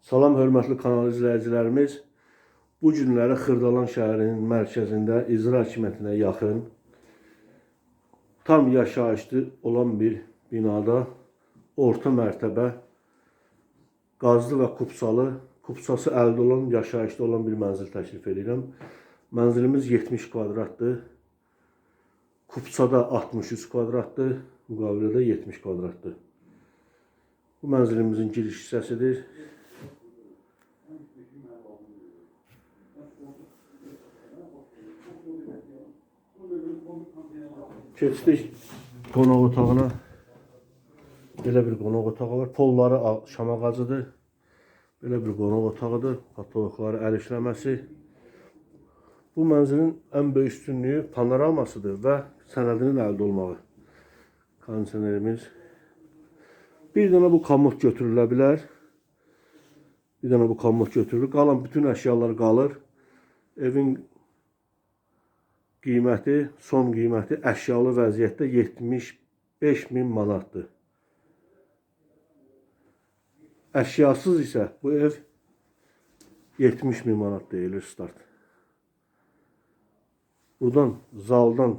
Salam hörmətli kanal izləyicilərimiz. Bu günləri Xırdalan şəhərinin mərkəzində icra hakimiyyətinə yaxın tam yaşayışlı olan bir binada orta mərtəbə qazlı və kupsalı, kupsası əldə olan, yaşayışlı olan bir mənzil təklif edirəm. Mənzilimiz 70 kvadratdır. Kupsada 63 kvadratdır, müqavilədə 70 kvadratdır. Bu mənzilimizin giriş hissəsidir. Keçdik qonaq otağına. Belə bir qonaq otağı var. Polları şam ağacıdır. Belə bir qonaq otağıdır. Patologları əl işləməsi. Bu mənzilin ən böyük üstünlüyü panoramasıdır və sənədinin əldə olmağı. Kondisionerimiz. Bir dənə bu komod götürülə bilər. Bir dənə bu komod götürülür. Qalan bütün əşyalar qalır. Evin qiyməti, son qiyməti əşyalı vəziyyətdə 75 min manatdır. Əşyasız isə bu ev 70 min manat deyilir start. Buradan zaldan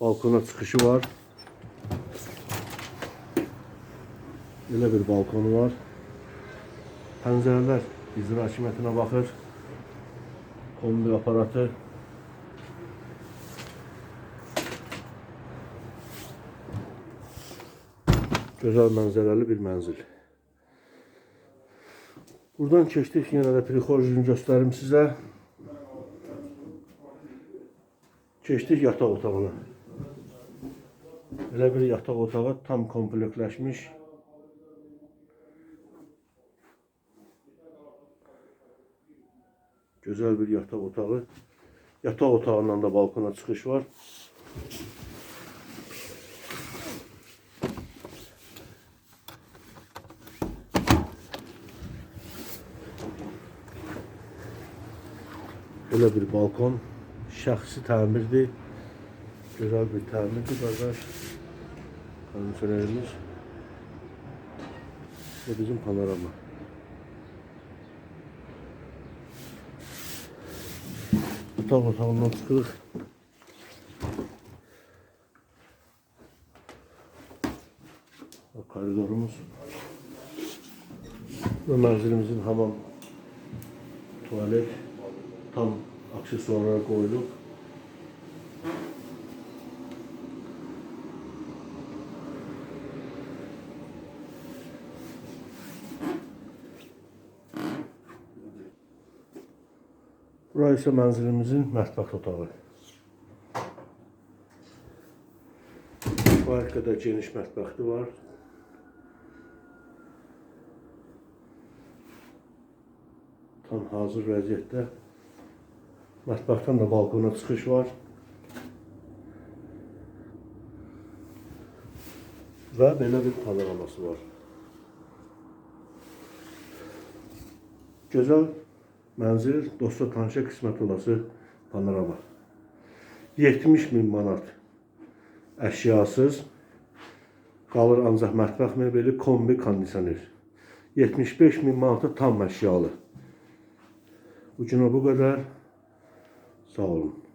balkona çıxışı var. Belə bir balkonu var. Pəncərələr icra hakimiyyətinə baxır. Kombi aparatı. Gözəl mənzərəli bir mənzil. Buradan keçdik yenə də prixorjunu göstərim sizə. Keçdik yataq otağına. Belə bir yataq otağı tam komplektləşmiş. Gözəl bir yataq otağı. Yataq otağından da balkona çıxış var. Belə bir balkon şəxsi təmirdir. Gözəl bir təmirdir qardaş. Kondisionerimiz. Və bizim panorama. Otaq otağından çıxırıq. Bu koridorumuz. Və mənzilimizin hamam tuvalet tam aksesuarlara koyduk. Burası ise mənzilimizin mətbəx otağı. Bu arkada geniş mətbəxi var. Tam hazır vəziyyətdə. Mətbəxdən də balkona çıxış var. Və belə bir panoraması var. Gözəl mənzil, dosta tanışa qismət olası panorama. 70 min manat əşyasız qalır ancaq mətbəx mebeli, kombi, kondisioner. 75 min manata tam əşyalı. Günə bu qədər. Sağ.